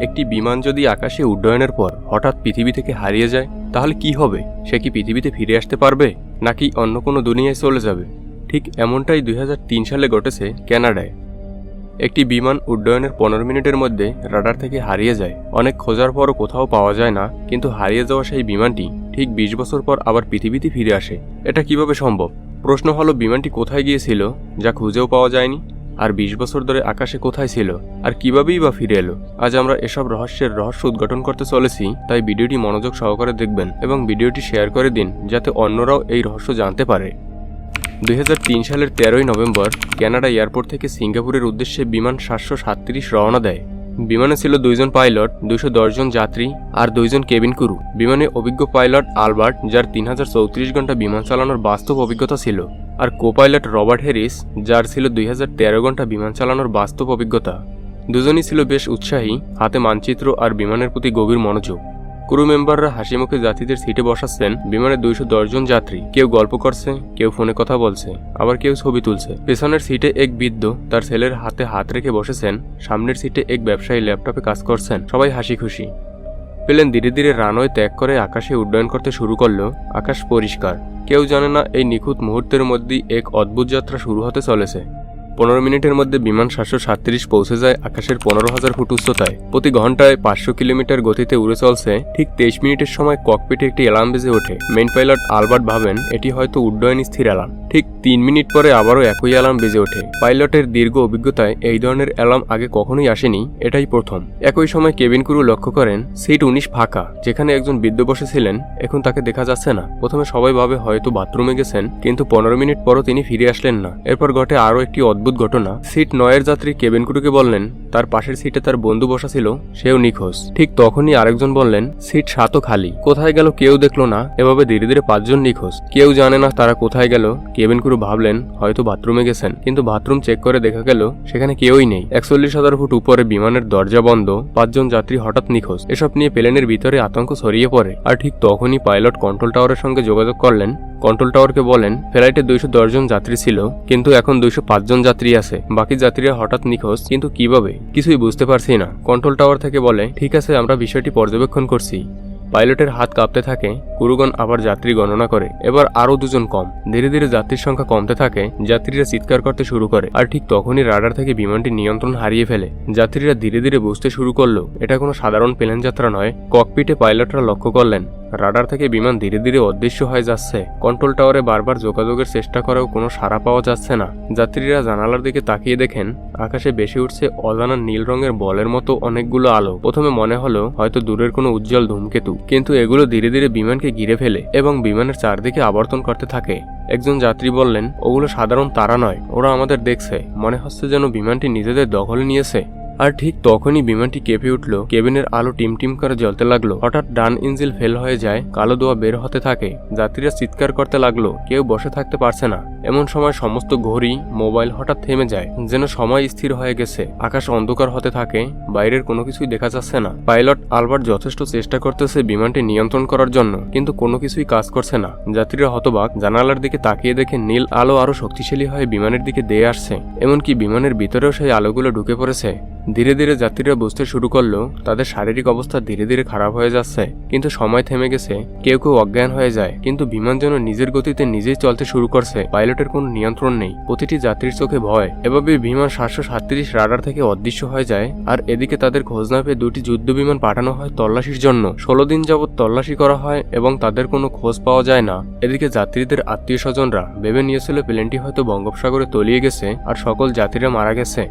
একটি বিমান যদি আকাশে উড্ডয়নের পর হঠাৎ পৃথিবী থেকে হারিয়ে যায়, তাহলে কি হবে? সে কি পৃথিবীতে ফিরে আসতে পারবে? নাকি অন্য কোনো দুনিয়ায় চলে যাবে? ঠিক এমনটাই দুই হাজার তিন সালে ঘটেছে ক্যানাডায়। একটি বিমান উড্ডয়নের পনেরো মিনিটের মধ্যে রাডার থেকে হারিয়ে যায়। অনেক খোঁজার পরও কোথাও পাওয়া যায় না, কিন্তু হারিয়ে যাওয়া সেই বিমানটি ঠিক বিশ বছর পর আবার পৃথিবীতে ফিরে আসে। এটা কীভাবে সম্ভব? প্রশ্ন হলো, বিমানটি কোথায় গিয়েছিল, যা খুঁজেও পাওয়া যায়নি? আর বিশ বছর ধরে আকাশে কোথায় ছিল? আর কিভাবেই বা ফিরে এলো? আজ আমরা এসব রহস্যের রহস্য উদ্ঘাটন করতে চলেছি, তাই ভিডিওটি মনোযোগ সহকারে দেখবেন এবং ভিডিওটি শেয়ার করে দিন, যাতে অন্যরাও এই রহস্য জানতে পারে। দুই হাজার তিন সালের তেরোই নভেম্বর, কানাডা এয়ারপোর্ট থেকে সিঙ্গাপুরের উদ্দেশ্যে বিমান সাতশো সাতত্রিশ রওনা দেয়। বিমানে ছিল দুইজন পাইলট, দুইশো জন যাত্রী আর দুইজন কেবিন ক্রু। বিমানে অভিজ্ঞ পাইলট আলবার্ট, যার তিন হাজার চৌত্রিশ ঘণ্টা বিমান চালানোর বাস্তব অভিজ্ঞতা ছিল। আর কোপাইলট রবার্ট হ্যারিস, যার ছিল দুই হাজার তেরো ঘণ্টা বিমান চালানোর বাস্তব অভিজ্ঞতা। দুজনই ছিল বেশ উৎসাহী, হাতে মানচিত্র আর বিমানের প্রতি গভীর মনোযোগ। ক্রু মেম্বাররা হাসি মুখে যাত্রীদের সিটে বসাচ্ছেন, বিমানে দুইশো জন যাত্রী। কেউ গল্প করছে, কেউ ফোনে কথা বলছে, আবার কেউ ছবি তুলছে। পেছনের সিটে এক বৃদ্ধ তার ছেলের হাতে হাত রেখে বসেছেন, সামনের সিটে এক ব্যবসায়ী ল্যাপটপে কাজ করছেন। সবাই হাসি খুশি প্লেন ধীরে ধীরে রানওয়ে ত্যাগ করে আকাশে উড্ডয়ন করতে শুরু করল। আকাশ পরিষ্কার। কেউ জানে না এই নিখুঁত মুহূর্তের মধ্যেই এক অদ্ভুত যাত্রা শুরু হতে চলেছে। পনেরো মিনিটের মধ্যে বিমান সাতশো সাতত্রিশ পৌঁছে যায় আকাশের পনেরো হাজার ফুট উচ্চতায়। প্রতি ঘন্টায় পাঁচশো কিলোমিটার গতিতে উড়ে চলছে ঠিক তেইশ মিনিটের সময় ককপিটে একটি অ্যালার্ম বেজে ওঠে। মেন পাইলট আলবার্ট ভাবেন এটি হয়তো উড্ডয়ন স্থির অ্যালার্ম। ঠিক তিন মিনিট পরে আবারও একই অ্যালার্ম বেজে ওঠে। পাইলটের দীর্ঘ অভিজ্ঞতায় এই ধরনের অ্যালার্ম আগে কখনোই আসেনি, এটাই প্রথম। একই সময় কেবিন ক্রু লক্ষ্য করেন, সিট উনিশ ফাঁকা, যেখানে একজন বৃদ্ধ বসেছিলেন, এখন তাকে দেখা যাচ্ছে না। প্রথমে সবাই ভাবে হয়তো বাথরুমে গেছেন, কিন্তু পনেরো মিনিট পরও তিনি ফিরে আসলেন না। এরপর ঘটে আরও একটি অদ্ভুত ঘটনা। সিট নয়ের যাত্রী কেবিন ক্রুকে বললেন, তার পাশের সিটে তার বন্ধু বসা ছিল, সেও নিখোঁজ। ঠিক তখনই আরেকজন বললেন, সিট সাতও খালি। কোথায় গেল কেউ দেখল না, এভাবে ধীরে ধীরে পাঁচজন নিখোঁজ। কেউ জানে না তারা কোথায় গেল। কেবিন ক্রু ভাবলেন, হয়তো বাথরুমে গেছেন। কিন্তু বাথরুম চেক করে দেখা গেল, সেখানে কেউই নেই। একচল্লিশ হাজার ফুট উপরে বিমানের দরজা বন্ধ, পাঁচজন যাত্রী হঠাৎ নিখোঁজ। এসব নিয়ে প্লেনের ভিতরে আতঙ্ক ছড়িয়ে পড়ে। আর ঠিক তখনই পাইলট কন্ট্রোল টাওয়ারের সঙ্গে যোগাযোগ করলেন। কন্ট্রোল টাওয়ারকে বলেন, ফ্লাইটে দুইশো দশ জন যাত্রী ছিল, কিন্তু এখন দুইশো জন যাত্রী আছে। বাকি যাত্রীরা হঠাৎ নিখোঁজ, কিন্তু কীভাবে? কিছুই বুঝতে পারছি না। কন্ট্রোল টাওয়ার থেকে বলে, ঠিক আছে, আমরা বিষয়টি পর্যবেক্ষণ করছি। পাইলটের হাত কাঁপতে থাকে, কুরুগণ আবার যাত্রী গণনা করে। এবার আরও দুজন কম। ধীরে ধীরে যাত্রীর সংখ্যা কমতে থাকে, যাত্রীরা চিৎকার করতে শুরু করে, আর ঠিক তখনই রাডার থেকে বিমানটি নিয়ন্ত্রণ হারিয়ে ফেলে। যাত্রীরা ধীরে ধীরে বুঝতে শুরু করল, এটা কোনো সাধারণ প্লেন যাত্রা নয়। ককপিটে পাইলটরা লক্ষ্য করলেন। রাডার থেকে বিমান ধীরে ধীরে অদৃশ্য হয়ে যাচ্ছে। কন্ট্রোল টাওয়ারে বারবার যোগাযোগের চেষ্টা করেও কোনো সাড়া পাওয়া যাচ্ছে না। যাত্রীরা জানালার দিকে তাকিয়ে দেখেন, আকাশে বেশি উঠছে অজানা নীল রঙের বলের মতো অনেকগুলো আলো। প্রথমে মনে হলো, হয়তো দূরের কোনো উজ্জ্বল ধূমকেতু। কিন্তু এগুলো ধীরে ধীরে বিমানকে ঘিরে ফেলে এবং বিমানের চারদিকে আবর্তন করতে থাকে। একজন যাত্রী বললেন, ওগুলো সাধারণ তারা নয়, ওরা আমাদের দেখছে। মনে হচ্ছে যেন বিমানটি নিজেদের দখলে নিয়েছে। আর ঠিক তখনই বিমানটি কেঁপে উঠল। কেবিনের আলো টিমটিম টিম করে জ্বলতে লাগল। হঠাৎ ডান ইঞ্জিল ফেল হয়ে যায়, কালো দোয়া বের হতে থাকে। যাত্রীরা চিৎকার করতে লাগল। কেউ বসে থাকতে পারছে না। এমন সময় সমস্ত ঘড়ি, মোবাইল হঠাৎ থেমে যায়, যেন সময় স্থির হয়ে গেছে। আকাশ অন্ধকার হতে থাকে, বাইরের কোনো কিছুই দেখা যাচ্ছে না। পাইলট আলবার্ট যথেষ্ট চেষ্টা করতেছে বিমানটি নিয়ন্ত্রণ করার জন্য, কিন্তু কোনো কিছুই কাজ করছে না। যাত্রীরা হতবাক, জানালার দিকে তাকিয়ে দেখে নীল আলো আরও শক্তিশালী হয়ে বিমানের দিকে দিয়ে আসছে। এমনকি বিমানের ভিতরেও সেই আলোগুলো ঢুকে পড়েছে। ধীরে ধীরে যাত্রীরা বুঝতে শুরু করল, তাদের শারীরিক অবস্থা ধীরে ধীরে খারাপ হয়ে যাচ্ছে, কিন্তু সময় থেমে গেছে, কেউ কেউ অজ্ঞান হয়ে যায়, কিন্তু বিমান যেন নিজের গতিতে নিজেই চলতে শুরু করছে। পাইলটের কোনো নিয়ন্ত্রণ নেই। প্রতিটি যাত্রীর চোখে ভয়। এভাবে বিমান সাতশো সাতত্রিশ রাডার থেকে অদৃশ্য হয়ে যায়। আর এদিকে তাদের খোঁজ না পেয়ে দুটি যুদ্ধ বিমান পাঠানো হয় তল্লাশির জন্য। ষোলো দিন যাবৎ তল্লাশি করা হয় এবং তাদের কোনো খোঁজ পাওয়া যায় না। এদিকে যাত্রীদের আত্মীয় স্বজনরা ভেবে নিয়েছিল প্লেনটি হয়তো বঙ্গোপসাগরে তলিয়ে গেছে আর সকল যাত্রীরা মারা গেছে।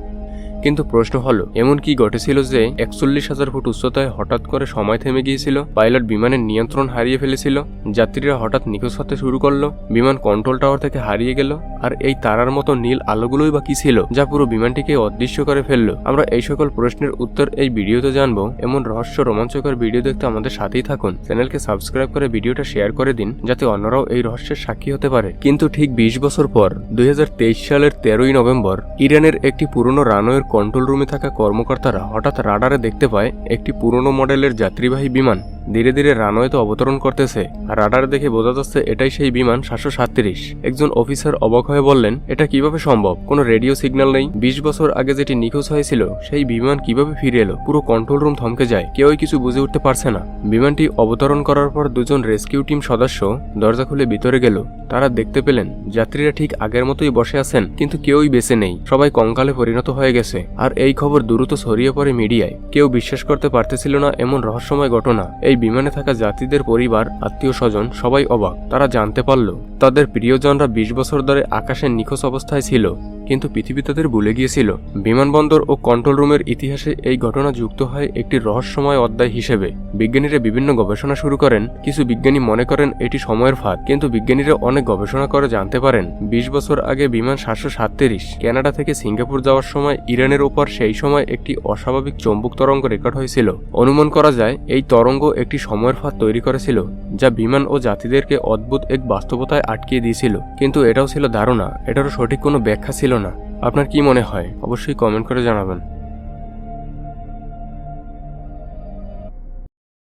কিন্তু প্রশ্ন হলো, এমন কি ঘটেছিল যে একচল্লিশ হাজার ফুট উচ্চতায় হঠাৎ করে সময় থেমে গিয়েছিল, পাইলট বিমানের নিয়ন্ত্রণ হারিয়ে ফেলেছিল, যাত্রীরা হঠাৎ নিখোঁজ হতে শুরু করল, বিমান কন্ট্রোল টাওয়ার থেকে হারিয়ে গেল, আর এই তারার মতো নীল আলোগুলোই বা কি ছিল, যা পুরো বিমানটিকে অদৃশ্য করে ফেলল? আমরা এই সকল প্রশ্নের উত্তর এই ভিডিওতে জানব, এমন রহস্য রোমাঞ্চকর ভিডিও দেখতে আমাদের সাথেই থাকুন, চ্যানেলকে সাবস্ক্রাইব করে ভিডিওটা শেয়ার করে দিন, যাতে অন্যরাও এই রহস্যের সাক্ষী হতে পারে। কিন্তু ঠিক বিশ বছর পর, দুই হাজার তেইশ সালের তেরোই নভেম্বর, ইরানের একটি পুরনো রানওয়ের কন্ট্রোল রুমে থাকা কর্মকর্তারা হঠাৎ রাডারে দেখতে পায় একটি পুরনো মডেলের যাত্রীবাহী বিমান। ধীরে ধীরে রানওয়েতে অবতরণ করতেছে রাডার দেখে বোঝা যাচ্ছে এটাই সেই বিমান সাতশো সাতত্রিশ। একজন অফিসার অবাক হয়ে বললেন, এটা কীভাবে সম্ভব? কোনো রেডিও সিগন্যাল নেই? বিশ বছর আগে যেটি নিখোঁজ হয়েছিল, সেই বিমান কীভাবে ফিরে এলো? পুরো কন্ট্রোল রুম থমকে যায়, কেউই কিছু বুঝে উঠতে পারছে না। বিমানটি অবতরণ করার পর দুজন রেস্কিউ টিম সদস্য দরজা খুলে ভিতরে গেল। তারা দেখতে পেলেন, যাত্রীরা ঠিক আগের মতোই বসে আছেন, কিন্তু কেউই বেঁচে নেই। সবাই কঙ্কালে পরিণত হয়ে গেছে, আর এই খবর দ্রুত ছড়িয়ে পড়ে মিডিয়ায়। কেউ বিশ্বাস করতে পারতেছিল না এমন রহস্যময় ঘটনা। এই বিমানে থাকা যাত্রীদের পরিবার, আত্মীয় স্বজন সবাই অবাক। তারা জানতে পারল, তাদের প্রিয়জনরা বিশ বছর ধরে আকাশের নিখোঁজ অবস্থায় ছিল। কিন্তু পৃথিবী তাদের ভুলে গিয়েছিল। বিমানবন্দর ও কন্ট্রোল রুমের ইতিহাসে এই ঘটনা যুক্ত হয় একটি রহস্যময় অধ্যায় হিসেবে। বিজ্ঞানীরা বিভিন্ন গবেষণা শুরু করেন, কিছু বিজ্ঞানী মনে করেন এটি সময়ের ফাঁদ, কিন্তু বিজ্ঞানীরা অনেক গবেষণা করে জানতে পারেন। বিশ বছর আগে বিমান সাতশো সাতত্রিশ কানাডা থেকে সিঙ্গাপুর যাওয়ার সময় ইরানের ওপর সেই সময় একটি অস্বাভাবিক চৌম্বক তরঙ্গ রেকর্ড হয়েছিল। অনুমান করা যায়, এই তরঙ্গ একটি সময়ের ফাঁদ তৈরি করেছিল, যা বিমান ও যাত্রীদেরকে অদ্ভুত এক বাস্তবতায় আটকিয়ে দিয়েছিল। কিন্তু এটাও ছিল ধারণা, এটারও সঠিক কোনো ব্যাখ্যা ছিল না। আপনার কি মনে হয়? অবশ্যই কমেন্ট করে জানাবেন।